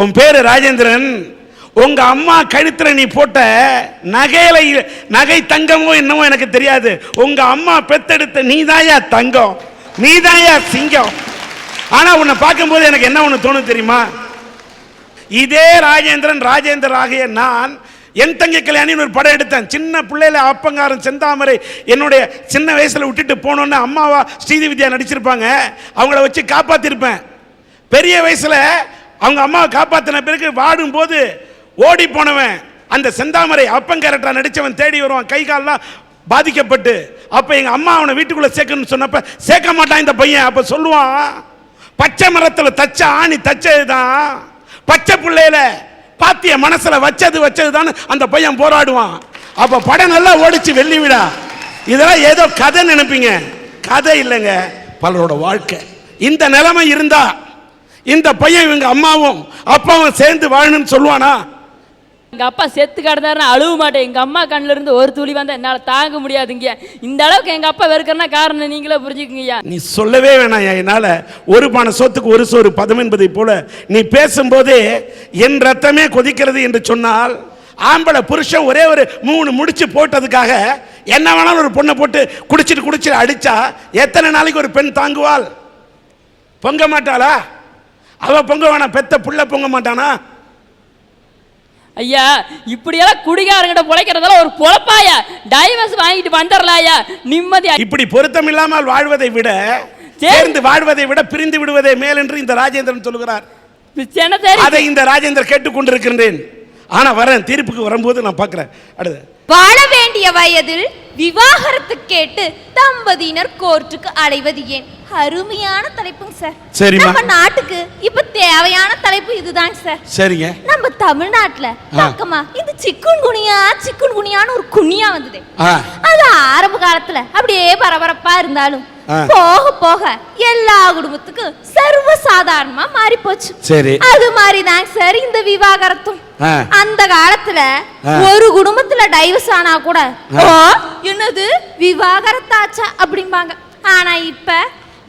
உன் பேரு ராஜேந்திரன். உங்க அம்மா கழுத்துல நீ போட்ட நகையில நகை தங்கமோ என்னமோ எனக்கு தெரியாது. உங்க அம்மா பெத்தெடுத்த நீதாயா தங்கம். நீதாயா சிங்கம். ஆனா உன்னை பார்க்கும்போது எனக்கு என்ன ஒன்று தோணும் தெரியுமா? இதே ராஜேந்திரன் ராஜேந்திரன் ஆகிய நான் என் தங்கை கல்யாணின்னு ஒரு படம் எடுத்தேன். சின்ன பிள்ளையில அப்பங்காரன் செந்தாமரை என்னுடைய சின்ன வயசுல விட்டுட்டு போனோன்னு அம்மாவா ஸ்ரீதி வித்யா நடிச்சிருப்பாங்க. அவங்கள வச்சு காப்பாத்திருப்பேன். பெரிய வயசுல அவங்க அம்மாவை காப்பாற்றின பிறகு வாடும்போது ஓடி போனவன் அந்த செந்தாமரை அப்பங்காரட்டா நடித்தவன் தேடி வருவான். கை கால்லாம் பாதிக்கப்பட்டு அப்போ எங்கள் அம்மா அவனை வீட்டுக்குள்ளே சேர்க்கணும்னு சொன்னப்ப சேர்க்க மாட்டான் இந்த பையன். அப்போ சொல்லுவான் பச்சை மரத்தில் தச்ச ஆணி தச்சதுதான். பச்சை பிள்ளையில பாத்திய மனசில் வச்சது வச்சதுதான் அந்த பையன் போராடுவான். அப்போ படம் நல்லா ஓடிச்சு வெள்ளி விடா இதெல்லாம் ஏதோ கதை நினைப்பீங்க. கதை இல்லைங்க. பலரோட வாழ்க்கை. இந்த நிலைமை இருந்தால் இந்த பையன் இவங்க அம்மாவும் அப்பாவும் சேர்ந்து வாழணும்னு சொல்லுவானா? எங்க அப்பா செத்து கிடந்தாருன்னா அழுவ மாட்டேன். எங்க அம்மா கண்ணுல இருந்து ஒரு துளி வந்தா என்னால தாங்க முடியாதுங்க இந்த அளவுக்கு எங்க அப்பா வெறுக்கிறனா காரணம் நீங்களே புரிஞ்சுக்குங்கய்யா. நீ சொல்லவே வேணாம் என்னால ஒரு பானை சோத்துக்கு ஒரு சோறு பதம் என்பதை போல நீ பேசும்போதே என் ரத்தமே கொதிக்கிறது என்று சொன்னால் ஆம்பளை புருஷன் ஒரே ஒரு மூணு முடிச்சு போட்டதுக்காக என்ன வேணாலும் ஒரு பொண்ணை போட்டு குடிச்சிட்டு குடிச்சிட்டு அடிச்சா எத்தனை நாளைக்கு ஒரு பெண் தாங்குவாள்? பொங்க மாட்டாளா? அவ பொங்க வேணாம் பெத்த புள்ள பொங்க மாட்டானா? ஐயா இப்படியெல்லாம் குடிகாரங்கிட்ட பிழைக்கிறதெல்லாம் ஒரு பொழப்பாயா? டைவர்ஸ் வாங்கிட்டு வந்துடலாயா? நிம்மதியா இப்படி பொருத்தம் இல்லாமல் வாழ்வதை விட சேர்ந்து வாழ்வதை விட பிரிந்து விடுவதே மேல் என்று இந்த ராஜேந்திரன் சொல்லுகிறார். அதை இந்த ராஜேந்தர் கேட்டுக்கொண்டிருக்கின்றேன். ஆனா வரேன் தீர்ப்புக்கு வரும்போது நான் பார்க்கிறேன். அடுத்து. வாழ வேண்டிய வயதில் விவாகரத்து கேட்டு தம்பதியினர் கோர்ட்டுக்கு அலைவது ஏன்? அருமையான தலைப்புங்க சார். சரிம்மா. நம்ம நாட்டுக்கு இப்ப தேவையான தலைப்பு இதுதாங்க சார். சரிங்க. நம்ம தமிழ்நாட்டுல பக்கமா இந்த சிக்குன் குனியா சிக்குன் குனியான்னு ஒரு குனியா வந்தது. அது ஆரம்ப காலத்துல அப்படியே பரபரப்பா இருந்தாலும். போக போக எல்லா குடும்பத்துக்கும் சர்வ சாதாரணமா மாறி போச்சு சரி. அது மாதிரிதாங்க சார் இந்த விவாகரத்தும். அந்த காலத்துல. ஒரு குடும்பத்துல டைவர்ஸ் ஆனா கூட என்னது? விவாகரத்தாச்சா? அப்படிம்பாங்க. ஆனா இப்ப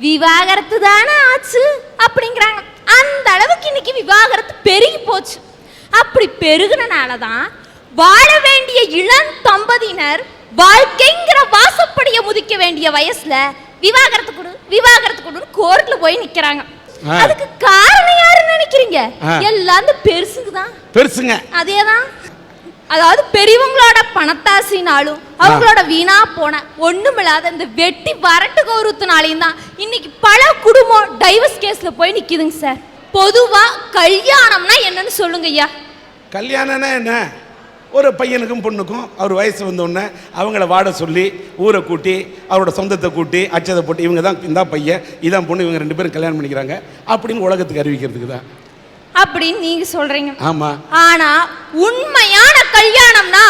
விவாகரத்து தானே ஆச்சு அப்படிங்கிறாங்க. அந்த அளவுக்கு இன்னைக்கு விவாகரத்து பெருகி போச்சு. அப்படி பெருகுனனால தான் வாழ வேண்டிய இளம் தம்பதியினர் வாழ்க்கைங்கிற வாசப்படிய முதிக்க வேண்டிய வயசுல விவாகரத்து கொடு விவாகரத்து கொடுன்னு கோர்ட்ல போய் நிக்கிறாங்க. அதுக்கு காரணம் யாருன்னு நினைக்கிறீங்க. எல்லாம் பெருசுக்கு தான். பெருசுங்க. அதேதான். அதாவது பெரியவங்களோட பணத்தாசினாலும் அவங்களோட வீணா போன ஒண்ணுமில்லாத இந்த வெட்டி வரட்டு கௌரவத்தினாலையும் தான் இன்னைக்கு பல குடும்பம் டைவர்ஸ் கேஸ்ல போய் நிக்குதுங்க சார். பொதுவா கல்யாணம்னா என்னன்னு சொல்லுங்க ஐயா. கல்யாணம்னா என்ன? ஒரு பையனுக்கும் பொண்ணுக்கும் அவர் வயசு வந்தோடனே அவங்கள வாட சொல்லி ஊரை கூட்டி அவரோட சொந்தத்தை கூட்டி அச்சதை போட்டு இவங்க தான் இந்த பையன் இதான் பொண்ணு இவங்க ரெண்டு பேரும் கல்யாணம் பண்ணிக்கிறாங்க அப்படின்னு உலகத்துக்கு அறிவிக்கிறதுக்கு தான். அப்படின்னு நீங்க சொல்றீங்க. ஆமாம் ஆனா உண்மையான கல்யாணம்னா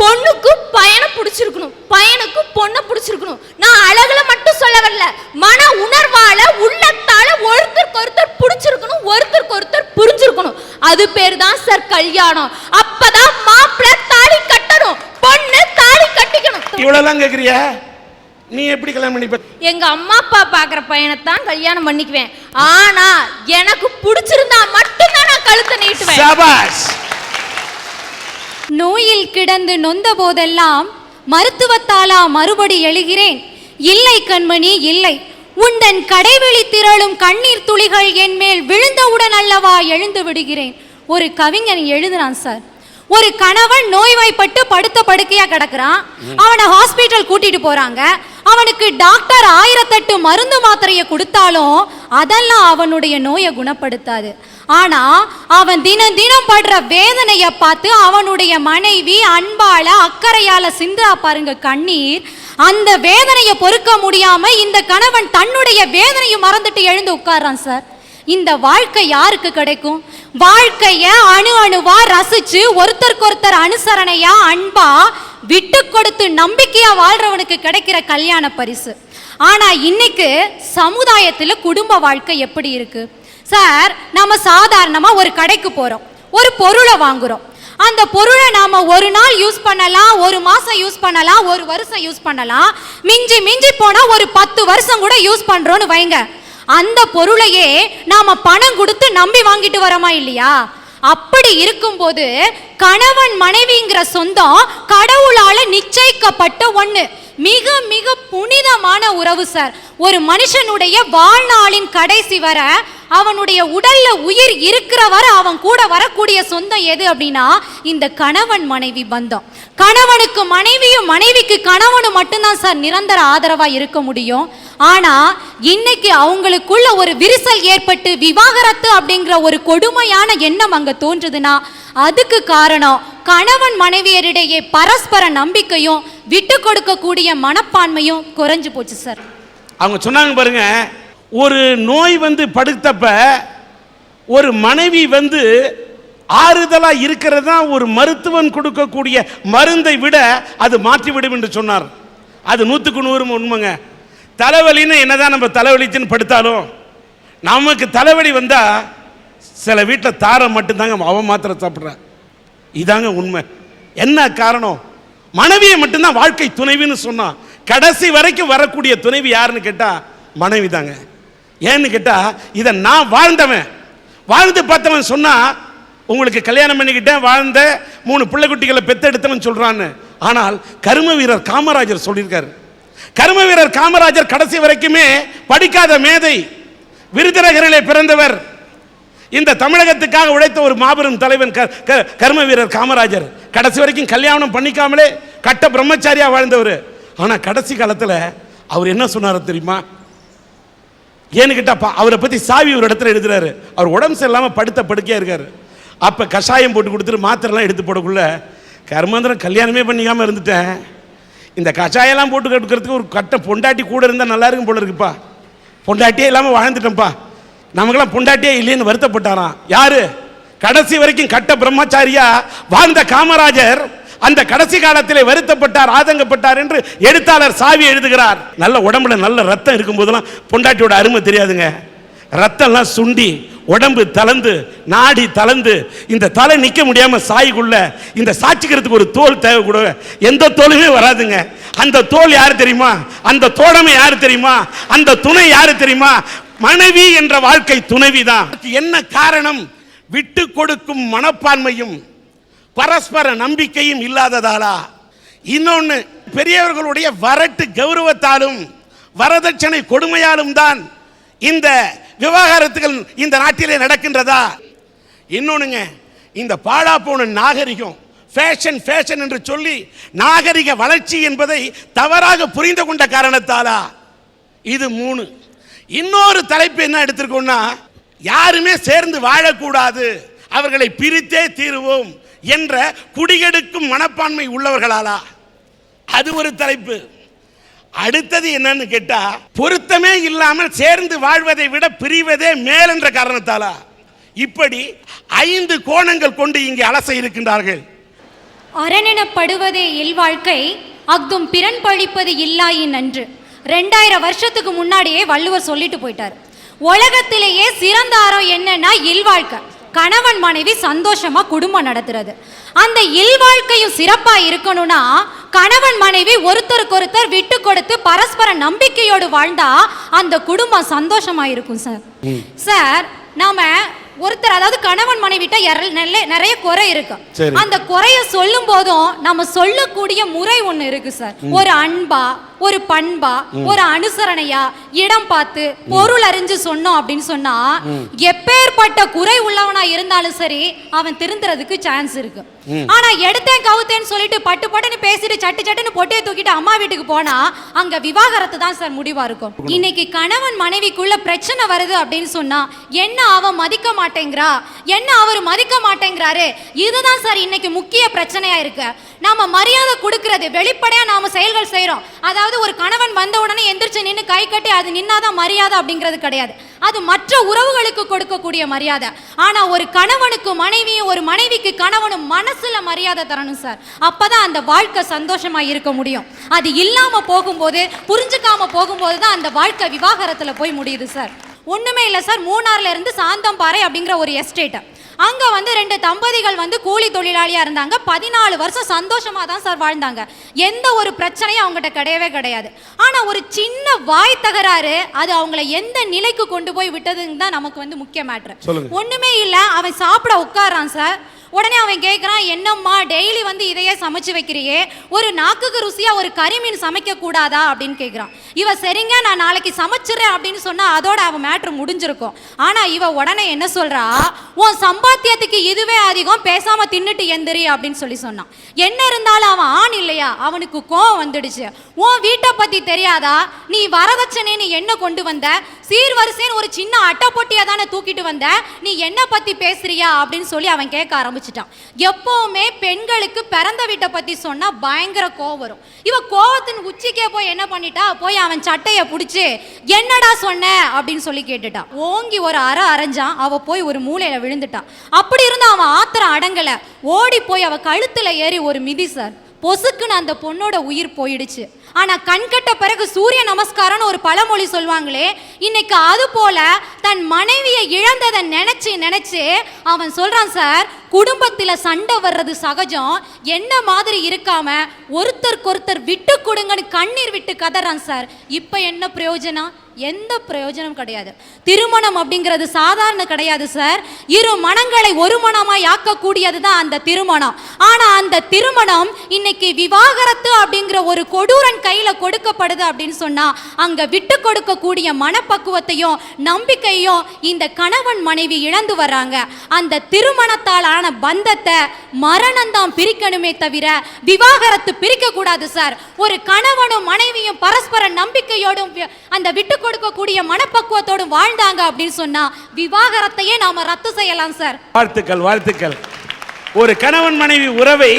பொண்ணுக்கு பையனை பிடிச்சிருக்கணும். பையனுக்கு பொண்ணை பிடிச்சிருக்கணும். நான் அழகுல மட்டும் சொல்ல வரல. மன உணர்வால உள்ளத்தால ஒருத்தருக்கு ஒருத்தர் பிடிச்சிருக்கணும் ஒருத்தருக்கு ஒருத்தர் புரிஞ்சிருக்கணும். அது பேர் தான் சார் கல்யாணம் அப்பதான் மாப்பிள்ளை தாலி கட்டணும் பொண்ணு தாலி இவ்வளோலாம் கேட்குறிய நீ எப்படி கல்யாணம் பண்ணிப்ப எங்க அம்மா அப்பா பாக்குற பையனை தான் கல்யாணம் பண்ணிக்குவேன். ஆனா எனக்கு பிடிச்சிருந்தா மட்டும்தான் நான் கழுத்தை நீட்டுவேன். சபாஷ்! நோயில் கிடந்து நொந்த போதெல்லாம் மருத்துவத்தாலா மறுபடி எழுகிறேன். இல்லை கண்மணி இல்லை. உந்தன் கடைவெளி திரளும் கண்ணீர் துளிகள் என் மேல் விழுந்தவுடன் அல்லவா எழுந்து விடுகிறேன். ஒரு கவிஞன் எழுதுறான் சார். ஒரு கணவன் நோய்வாய்ப்பட்டு படுத்த படுக்கையா கிடக்குறான். அவனை ஹாஸ்பிட்டல் கூட்டிட்டு போறாங்க. அவனுக்கு டாக்டர் ஆயிரத்தெட்டு மருந்து மாத்திரையை கொடுத்தாலும் அதெல்லாம் அவனுடைய நோயை குணப்படுத்தாது. ஆனா அவன் தினம் தினம் படுற வேதனைய பார்த்து அவனுடைய மனைவி அன்பால அக்கறையால சிந்துரா பாருங்க கண்ணீர். அந்த வேதனையை பொறுக்க முடியாம இந்த கணவன் தன்னுடைய வேதனையை மறந்துட்டு எழுந்து உட்கார்றான் சார். இந்த வாழ்க்கை யாருக்கு கிடைக்கும்? வாழ்க்கைய அணு அணுவா ரசிச்சு ஒருத்தருக்கு ஒருத்தர் அனுசரணையா அன்பா விட்டு கொடுத்து நம்பிக்கையா வாழ்றவனுக்கு கிடைக்கிற கல்யாண பரிசு. ஆனா இன்னைக்கு சமுதாயத்துல குடும்ப வாழ்க்கை எப்படி இருக்கு? சார் நாம சாதாரணமா ஒரு கடைக்கு போறோம். ஒரு பொருளை வாங்குறோம். அந்த பொருளை நாம ஒரு நாள் யூஸ் பண்ணலாம் ஒரு மாசம் யூஸ் பண்ணலாம் ஒரு வருஷம் யூஸ் பண்ணலாம். மிஞ்சி மிஞ்சி போனா ஒரு பத்து வருஷம் கூட யூஸ் பண்றோம்னு வைங்க. அந்த பொருளையே நாம பணம் கொடுத்து நம்பி வாங்கிட்டு வரோமா இல்லையா? அப்படி இருக்கும்போது கணவன் மனைவிங்கிற சொந்தம் கடவுளால நிச்சயிக்கப்பட்ட ஒண்ணு. மிக மிக புனிதமான உறவு சார் ஒரு மனுஷனுடைய வாழ்நாளின் கடைசி வர அவனுடைய உடல்ல உயிர் இருக்கிற வர அவன் கூட வரக்கூடிய சொந்தம் எது அப்படின்னா இந்த கணவன் மனைவி பந்தம். கணவனுக்கு மனைவியும் மனைவிக்கு கணவனும் மட்டும்தான் சார் நிரந்தர ஆதரவா இருக்க முடியும். ஆனா இன்னைக்கு அவங்களுக்குள்ள ஒரு விரிசல் ஏற்பட்டு விவாகரத்து அப்படிங்கிற ஒரு கொடுமையான எண்ணம் அங்க தோன்றுதுன்னா அதுக்கு காரணம் கணவன் மனைவியரிடையே பரஸ்பர நம்பிக்கையும் விட்டு கொடுக்கக்கூடிய மனப்பான்மையும் குறைஞ்சு போச்சு சார். அவங்க சொன்னாங்க பாருங்க ஒரு நோய் வந்து படுத்தப்ப ஒரு மனைவி வந்து ஆறுதலா இருக்கிறது தான் ஒரு மருத்துவன் கொடுக்கக்கூடிய மருந்தை விட அது மாற்றிவிடும் என்று சொன்னார். அது நூற்றுக்கு நூறு உண்மைங்க. தலைவலின்னு என்னதான் நம்ம தலைவலிச்சுன்னு படுத்தாலும் நமக்கு தலைவலி வந்தா சில வீட்டில் தாரம் மட்டும்தாங்க அவன் மாத்திரை சாப்பிட்றான். இதாங்க உண்மை. என்ன காரணம்? மனைவியை மட்டும்தான் வாழ்க்கை துணைவின்னு சொன்னான். கடைசி வரைக்கும் வரக்கூடிய துணைவி யாருன்னு கேட்டால் மனைவி தாங்க ஏன்னு கேட்டால் இதை நான் வாழ்ந்தவன். வாழ்ந்து பார்த்தவன் சொன்னால் உங்களுக்கு கல்யாணம் பண்ணிக்கிட்டேன் வாழ்ந்த மூணு பிள்ளை குட்டிகளை பெத்தெடுத்தவன் சொல்கிறான்னு ஆனால் கரும வீரர் காமராஜர் சொல்லியிருக்காரு. கரும வீரர் காமராஜர் கடைசி வரைக்குமே படிக்காத மேதை விருதுநகரிலே பிறந்தவர். இந்த தமிழகத்துக்காக உழைத்த ஒரு மாபெரும் தலைவன் க- க- கர்ம வீரர் காமராஜர். கடைசி வரைக்கும் கல்யாணம் பண்ணிக்காமலே கட்ட பிரம்மச்சாரியா வாழ்ந்தவர். ஆனா கடைசி காலத்துல அவர் என்ன சொன்னார் தெரியுமா? ஏன்னு கேட்டா அவரை பத்தி சாவி ஒரு இடத்துல எழுதுறாரு. அவர் உடம்பு சரியில்லாம படுத்த படுக்கையா இருக்காரு. அப்ப கஷாயம் போட்டு கொடுத்துட்டு மாத்திரைலாம் எடுத்து போடக்குள்ள கர்மாந்திரம் கல்யாணமே பண்ணிக்காம இருந்துட்டேன். இந்த கஷாயெல்லாம் போட்டு கொடுக்கறதுக்கு ஒரு கட்ட பொண்டாட்டி கூட இருந்தா நல்லா இருக்கும் போல இருக்குப்பா. பொண்டாட்டியே இல்லாம வாழ்ந்துட்டேன்ப்பா. நமக்கெல்லாம் பொண்டாட்டியே இல்லைன்னு வருத்தப்பட்டாராம். யாரு? கடைசி வரைக்கும் கட்ட பிரம்மச்சாரியா? வாழ்ந்த காமராஜர் அந்த கடைசி காலத்திலே வருத்தப்பட்டார் ஆதங்கப்பட்டார் என்று எழுத்தாளர் சாவி எழுதுகிறார். நல்ல உடம்புல நல்ல ரத்தம் இருக்கும் போதெல்லாம் பொண்டாட்டியோட அருமை தெரியாதுங்க. ரத்தம்லாம் சுண்டி உடம்பு தளர்ந்து நாடி தளர்ந்து இந்த தலை நிற்க முடியாமல் சாய்க்குள்ள இந்த சாட்சிக்கிறதுக்கு ஒரு தோல் தேவை கூட எந்த தோலுமே வராதுங்க. அந்த தோல் யார் தெரியுமா? அந்த தோழமை யார் தெரியுமா? அந்த துணை யார் தெரியுமா? மனைவி என்ற வாழ்க்கை துணைவிதான். என்ன காரணம்? விட்டு கொடுக்கும் மனப்பான்மையும் பரஸ்பர நம்பிக்கையும் இல்லாததாலா? இன்னொன்று பெரியவர்களுடைய வரட்டு கௌரவத்தாலும் வரதட்சணை கொடுமையாலும் தான் இந்த விவாகரத்துகள் இந்த நாட்டிலே நடக்கின்றதா? இன்னொன்றுங்க இந்த பாழா போன நாகரிகம் ஃபேஷன் ஃபேஷன் என்று சொல்லி நாகரிக வளர்ச்சி என்பதை தவறாக புரிந்து கொண்ட காரணத்தாலா? இது மூணு. இன்னொரு தலைப்பு என்ன எடுத்திருக்கோம்னா யாருமே சேர்ந்து வாழக்கூடாது அவர்களை பிரித்தே தீருவோம் என்ற குடிகெடுக்கும் மனப்பான்மை உள்ளவர்களாலா? அது ஒரு தலைப்பு. அடுத்தது என்னன்னு கேட்டா பொருத்தமே இல்லாமல் சேர்ந்து வாழ்வதை விட பிரிவதே மேல் என்ற காரணத்தாலா? இப்படி ஐந்து கோணங்கள் கொண்டு இங்கே அலச இருக்கின்றார்கள். அரணெனப்படுவதே இல்வாழ்க்கை அஃதும் பிறன் பழிப்பது இல்லாயின் நன்று ரெண்டாயிரம் வருஷத்துக்கு முன்னாடியே வள்ளுவர் சொல்லிட்டு போயிட்டார். உலகத்திலேயே சிறந்த அறம் என்னன்னா இல்வாழ்க்கை கணவன் மனைவி சந்தோஷமா குடும்பம் நடத்துறது. அந்த இல்வாழ்க்கையும் சிறப்பா இருக்கணும்னா கணவன் மனைவி ஒருத்தருக்கொருத்தர் விட்டு கொடுத்து பரஸ்பர நம்பிக்கையோடு வாழ்ந்தா அந்த குடும்பம் சந்தோஷமா இருக்கும் சார். சார் நாம ஒருத்தர் அதாவது கணவன் மனைவிட்ட எர- நல்ல- நிறைய குறை இருக்கு. அந்த குறைய சொல்லும் போதும் நம்ம சொல்லக்கூடிய முறை ஒண்ணு இருக்கு சார். ஒரு அன்பா ஒரு பண்பா ஒரு அனுசரணையா இடம் பார்த்து பொருள் அறிஞ்சு சொன்னோம் அப்படின்னு சொன்னா எப்பேற்பட்ட குறை உள்ளவனா இருந்தாலும் சரி அவன் திருந்துறதுக்கு சான்ஸ் இருக்கு. ஆனா எடுத்தேன் கவுத்தேன்னு சொல்லிட்டு பட்டு பட்டுன்னு பேசிட்டு சட்டு சட்டுன்னு பொட்டையை தூக்கிட்டு அம்மா வீட்டுக்கு போனா அங்க விவாகரத்து தான் சார் முடிவா இருக்கும். இன்னைக்கு கணவன் மனைவிக்குள்ள பிரச்சனை வருது அப்படின்னு சொன்னா என்ன அவன் மதிக்க மாட்டேங்கிறா? என்ன அவர் மதிக்க மாட்டேங்கிறாரு? இதுதான் சார் இன்னைக்கு முக்கிய பிரச்சனையா இருக்கு. நாம மரியாதை கொடுக்கறது வெளிப்படையா நாம செயல்கள் செய்றோம். அதாவது ஒரு கணவன் வந்த உடனே எந்திரிச்சு நின்னு கை கட்டி அது நின்னாதான் மரியாதை அப்படிங்கிறது கிடையாது. அது மற்ற உறவுகளுக்கு கொடுக்கக்கூடிய மரியாதை. ஆனால் ஒரு கணவனுக்கு மனைவியும் ஒரு மனைவிக்கு கணவனும் மனசில் மரியாதை தரணும் சார். அப்போ தான் அந்த வாழ்க்கை சந்தோஷமாக இருக்க முடியும். அது இல்லாமல் போகும்போது புரிஞ்சுக்காமல் போகும்போது தான் அந்த வாழ்க்கை விவாகரத்தில் போய் முடியுது சார். ஒன்றுமே இல்லை சார் மூணார்லேருந்து சாந்தம்பாறை அப்படிங்கிற ஒரு எஸ்டேட்டை. அங்க வந்து ரெண்டு தம்பதிகள் வந்து கூலி தொழிலாளியா இருந்தாங்க. பதினாலு வருஷம் சந்தோஷமா தான் சார் வாழ்ந்தாங்க. எந்த ஒரு பிரச்சனையும் அவங்ககிட்ட கிடையவே கிடையாது. ஆனா ஒரு சின்ன வாய் தகராறு அது அவங்கள எந்த நிலைக்கு கொண்டு போய் விட்டதுன்னு தான் நமக்கு வந்து முக்கிய மேட்ரு. ஒண்ணுமே இல்ல அவன் சாப்பிட உட்காரான் சார். உடனே அவன் கேட்குறான் என்னம்மா டெய்லி வந்து இதையே சமைச்சு வைக்கிறியே? ஒரு நாக்குக்கு ருசியா ஒரு கறிமீன் சமைக்க கூடாதா? அப்படின்னு கேட்குறான் இவ சரிங்க நான் நாளைக்கு சமைச்சிடுறேன் அப்படின்னு சொன்னா அதோட அவன் மேட்ரு முடிஞ்சிருக்கும். ஆனா இவ உடனே என்ன சொல்றா? உன் அப்பாத்தியத்துக்கு இதுவே அதிகம் பேசாம தின்னுட்டு எந்திரி அப்படின்னு சொல்லி சொன்னான். என்ன இருந்தாலும் அவன் ஆண் இல்லையா? அவனுக்கு கோவம் வந்துடுச்சு. உன் வீட்டை பத்தி தெரியாதா? நீ வரதட்சணைன்னு என்ன கொண்டு வந்த? சீர்வரிசைன்னு ஒரு சின்ன அட்டை பொட்டியை தானே தூக்கிட்டு வந்த? நீ என்ன பத்தி பேசுறியா? அப்படின்னு சொல்லி அவன் கேட்க ஆரம்பிச்சிட்டான். எப்பவுமே பெண்களுக்கு பிறந்த வீட்டை பத்தி சொன்னா பயங்கர கோவம் வரும். இவ கோவத்தின் உச்சிக்கே போய் என்ன பண்ணிட்டா? போய் அவன் சட்டையை பிடிச்சி என்னடா சொன்ன? அப்படின்னு சொல்லி கேட்டுட்டான். ஓங்கி ஒரு அரை அரைஞ்சான். அவ போய் ஒரு மூலையில விழுந்துட்டான். அப்படி இருந்து அவன் ஆத்திரம் அடங்கல. ஓடி போய் அவ கழுத்துல ஏறி ஒரு மிதி சார். பொசுக்குன்னு அந்த பொண்ணோட உயிர் போயிடுச்சு. ஆனால் கண்கட்ட பிறகு சூரிய நமஸ்காரம்னு ஒரு பழமொழி சொல்லுவாங்களே இன்னைக்கு அது போல தன் மனைவியை இழந்ததை நினைச்சு நினைச்சு அவன் சொல்றான் சார் குடும்பத்தில் சண்டை வர்றது சகஜம். என்ன மாதிரி இருக்காம ஒருத்தருக்கு ஒருத்தர் விட்டு கொடுங்கன்னு கண்ணீர் விட்டு கதறான் சார். இப்போ என்ன பிரயோஜனம்? எந்த பிரயோஜனம் கிடையாது. திருமணம் அப்படிங்கிறது சாதாரண கிடையாது சார். இரு மனங்களை ஒரு மனமாய் ஆக்கக்கூடியது தான் அந்த திருமணம். ஆனா அந்த திருமணம் இன்னைக்கு விவாகரத்து அப்படிங்கிற ஒரு கொடூரன் கையில கொடுக்கப்படுது அப்படின்னு சொன்னா அங்க விட்டு கொடுக்கக்கூடிய மனப்பக்குவத்தையும் நம்பிக்கையும் இந்த கணவன் மனைவி இழந்து வர்றாங்க. அந்த திருமணத்தால் ஆன பந்தத்தை மரணம் தான் பிரிக்கணுமே தவிர விவாகரத்து பிரிக்க கூடாது சார். ஒரு கணவனும் மனைவியும் பரஸ்பர நம்பிக்கையோடும் அந்த விட்டு கொடுக்கக்கூடிய மனப்பக்குவத்தோடும் வாழ்ந்தாங்க அப்படின்னு சொன்னா விவாகரத்தையே நாம ரத்து செய்யலாம் சார். வாழ்த்துக்கள் வாழ்த்துக்கள். ஒரு கணவன் மனைவி உறவை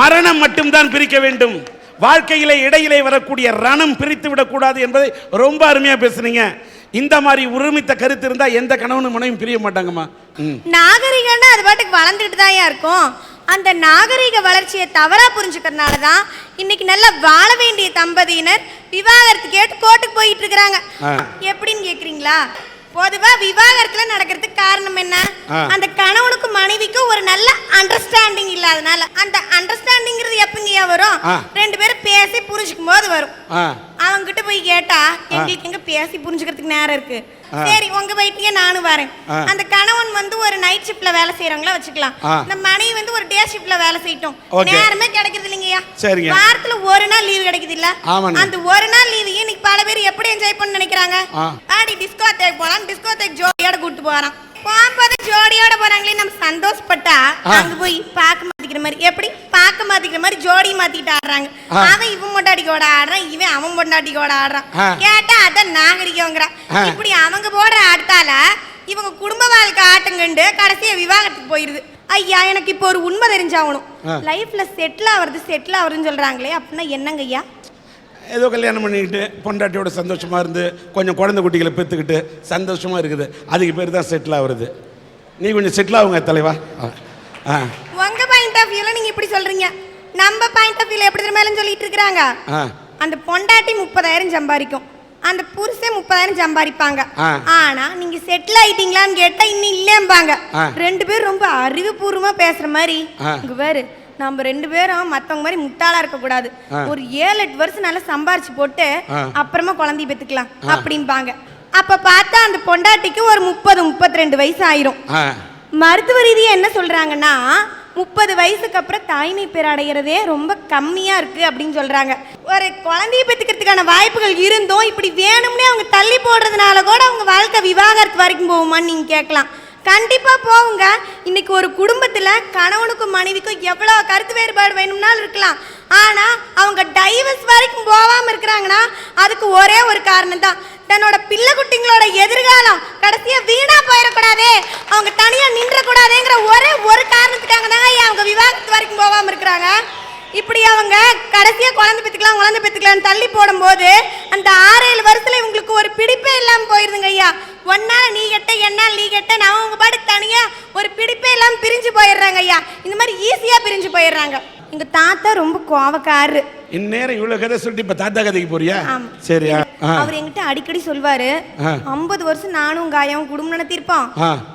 மரணம் மட்டும்தான் பிரிக்க வேண்டும். வாழ்க்கையிலே இடையிலே வரக்கூடிய ரணம் பிரித்து விடக்கூடாது என்பதை ரொம்ப அருமையா பேசுனீங்க. இந்த மாதிரி உரிமித்த கருத்து இருந்தா எந்த கணவனும் மனைவியும் பிரிய மாட்டாங்கம்மா. நாகரிகம்னா அது பாட்டுக்கு வளர்ந்துட்டு தான் இருக்கும். அந்த நாகரிக வளர்ச்சியை தவறா புரிஞ்சுக்கிறதுனால தான் இன்னைக்கு நல்லா வாழ வேண்டிய தம்பதியினர் விவாகரத்து கேட்டு கோர்ட்டுக்கு போயிட்டு இருக்கிறாங்க. எப்படின்னு கேக்குறீங்களா? பொதுவா விவாகரத்துல நடக்கிறதுக்கு காரணம் என்ன. அந்த கணவனுக்கும் மனைவிக்கும் ஒரு நல்ல அண்டர்ஸ்டாண்டிங் இல்லாதனால அந்த அண்டர்ஸ்டாண்டிங்கிறது எப்பங்கயா வரும். ரெண்டு பேரும் பேசி புரிஞ்சுக்கும் போது வரும் அவங்க கிட்ட போய் கேட்டா எங்களுக்கு எங்க பேசி புரிஞ்சுக்கிறதுக்கு நேரம் இருக்கு சரி உங்க வீட்டுக்கே நானும் வரேன். அந்த கணவன் வந்து ஒரு நைட் ஷிப்ட்ல வேலை செய்யறவங்களா வச்சுக்கலாம். இந்த மனைவி வந்து ஒரு டே ஷிப்ட்ல வேலை செய்யட்டும். நேரமே கிடைக்கிறது இல்லைங்கய்யா சரிங்க. வாரத்துல ஒரு நாள் லீவு கிடைக்குது இல்ல. அந்த ஒரு நாள் லீவு இன்னைக்கு பல பேர் எப்படி என்ஜாய் பண்ண நினைக்கிறாங்க ஆ. ஆடி டிஸ்கோ தேக் போலாம் டிஸ்கோ தேக் ஜோடியோட கூட்டு போறான் போகும்போது ஜோடியோட போறாங்களே நம்ம சந்தோஷப்பட்டா. அங்க போய் பார்க்க மாத்திக்கிற மாதிரி எப்படி பார்க்க மாத்திக்கிற மாதிரி ஜோடி மாத்திட்டு ஆடுறாங்க. அவன் இவன் பொண்டாட்டிக்கோட ஆடுறான் இவன் அவன் பொண்டாட்டிக்கோட ஆடுறான். கேட்டா அதான் நாகரிகங்கிறான் ஆ. இப்படி அவங்க போடுற ஆட்டால இவங்க குடும்ப வாழ்க்கை ஆட்டங்கண்டு கடைசியா விவாகரத்துக்கு போயிருது ஐயா எனக்கு இப்போ ஒரு உண்மை தெரிஞ்சாகணும். லைஃப்ல செட்டில் ஆவறது செட்டில் ஆவறதுன்னு சொல்றாங்களே அப்படின்னா என்னங்க ஐயா ஏதோ கல்யாணம் பண்ணிக்கிட்டு பொண்டாட்டியோட சந்தோஷமா இருந்து கொஞ்சம் குழந்தை குட்டிகளை பெற்றுக்கிட்டு சந்தோஷமா இருக்குது. அதுக்கு பேர் தான் செட்டில் ஆகுறது. நீ கொஞ்சம் செட்டில் ஆகுங்க தலைவா. ஆ. உங்க பாயிண்ட் ஆஃப் வியூல நீங்க இப்படி சொல்றீங்க. நம்ம பாயிண்ட் ஆஃப் வியூல எப்படி தெரியுமா சொல்லிட்டு இருக்கிறாங்க? ஆ. அந்த பொண்டாட்டி முப்பதாயிரம் சம்பாதிக்கும். அந்த புருஷன் முப்பதாயிரம் சம்பாதிப்பாங்க. ஆனா நீங்க செட்டில் ஆயிட்டீங்களான்னு கேட்டா இன்னும் இல்லேம்பாங்க. ரெண்டு பேரும் ரொம்ப அறிவுபூர்வமா பேசுற மாதிரி. ஆ. இங்க பாரு. நம்ம ரெண்டு பேரும் மத்தவங்க மாதிரி முட்டாளா இருக்க கூடாது ஆ. ஒரு ஏழு எட்டு வருஷம் நல்லா சம்பாரிச்சு போட்டு. அப்புறமா குழந்தைய பெத்துக்கலாம் அப்படிம்பாங்க. அப்ப பார்த்தா அந்த பொண்டாட்டிக்கு ஒரு முப்பது முப்பத்தி ரெண்டு வயசு ஆயிரும். மருத்துவ ரீதியா என்ன சொல்றாங்கன்னா முப்பது வயசுக்கு அப்புறம் தாய்மை பேர் அடைகிறதே ரொம்ப கம்மியா இருக்கு அப்படின்னு சொல்றாங்க. ஒரு குழந்தைய பெற்றுக்கிறதுக்கான வாய்ப்புகள் இருந்தும் இப்படி வேணும்னே அவங்க தள்ளி போடுறதுனால கூட அவங்க வாழ்க்கை விவாகரத்து வரைக்கும் போகுமான்னு நீங்க கேட்கலாம். கண்டிப்பா போகுங்க இன்னைக்கு ஒரு குடும்பத்துல கணவனுக்கும் மனைவிக்கும் எவ்வளவு கருத்து வேறுபாடு வேணும்னாலும் இருக்கலாம். ஆனா அவங்க டைவர்ஸ் வரைக்கும் போகாம இருக்கிறாங்கன்னா அதுக்கு ஒரே ஒரு காரணம் தான் தன்னோட பிள்ளை குட்டிங்களோட எதிர்காலம் கடைசியா வீணா போயிடக்கூடாதே. அவங்க தனியா நின்றக்கூடாதேங்கிற ஒரே ஒரு காரணத்துக்காக தாங்க ஐயா அவங்க விவாகத்து வரைக்கும் போகாம இருக்கிறாங்க? இப்படி அவங்க கடைசியா குழந்தை பெத்துக்கலாம் குழந்தை பெத்துக்கலாம்னு தள்ளி போடும்போது அந்த ஆறு ஏழு வருஷத்துல இவங்களுக்கு ஒரு பிடிப்பே இல்லாம போயிருதுங்க ஐயா. ஒன்னால நீ கெட்ட என்னால் நீ கெட்ட நான் அவங்க பாட்டு தனியா ஒரு பிடிப்பே இல்லாம பிரிஞ்சு போயிடுறாங்க ஐயா இந்த மாதிரி ஈஸியா பிரிஞ்சு போயிடுறாங்க எங்க தாத்தா ரொம்ப கோவக்காரரு இந்நேரம் இவ்வளவு கதை சொல்லிட்டு இப்ப தாத்தா கதைக்கு போறியா. சரியா. அவர் என்கிட்ட அடிக்கடி சொல்வாரு. ஐம்பது வருஷம் நானும் உங்க ஆயாவும் குடும்பம் நடத்திருப்போம்.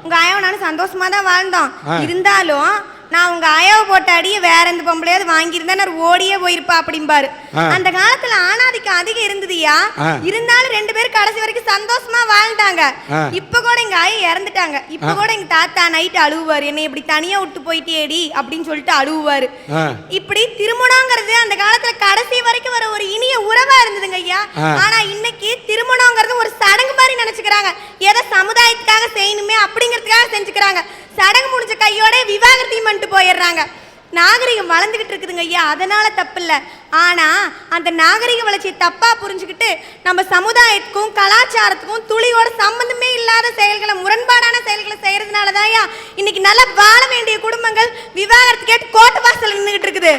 உங்க ஆயாவும் நானும் சந்தோஷமா தான் வாழ்ந்தோம். இருந்தாலும் நான் உங்க ஆயாவை போட்ட அடியை வேற எந்த பொம்பளையாவது வாங்கியிருந்தா நான் ஓடியே போயிருப்பா அப்படிம்பாரு. அந்த காலத்துல ஆணாதிக்கம் அதிகம் இருந்ததுயா. இருந்தாலும் ரெண்டு பேரும் கடைசி வரைக்கும் சந்தோஷமா வாழ்ந்தாங்க. இப்ப கூட எங்க ஆயா இறந்துட்டாங்க இப்ப கூட எங்க தாத்தா நைட்டு அழுவுவாரு என்னை இப்படி தனியா விட்டு போயிட்டேடி அப்படின்னு சொல்லிட்டு அழுவுவாரு. இப்படி திருமணங்கிறது அந்த காலத்துல கடைசி வரைக்கும் வர ஒரு இனிய உறவா இருந்ததுங்க ஐயா. ஆனா இன்னைக்கு திருமணங்கிறது ஒரு சடங்கு மாதிரி நினைச்சுக்கிறாங்க ஏதோ சமுதாயத்துக்காக செய்யணுமே அப்படிங்கிறதுக்காக செஞ்சுக்கிறாங்க சடங்கு முடிஞ்ச கையோட விவாகரத்தையும் பண்ணிட்டு போயிடுறாங்க. நாகரிகம் வளர்ந்துகிட்டு இருக்குதுங்க ஐயா. அதனால தப்பு இல்லை ஆனா அந்த நாகரிக வளர்ச்சியை தப்பா புரிஞ்சுக்கிட்டு நம்ம சமுதாயத்துக்கும் கலாச்சாரத்துக்கும் துளியோட சம்பந்தமே இல்லாத செயல்களை முரண்பாடான செயல்களை செய்யறதுனால தான் இன்னைக்கு நல்லா வாழ வேண்டிய குடும்பங்கள் விவாகரத்து கேட்டு கோட்டை வாசல் நின்றுகிட்டு இருக்குது.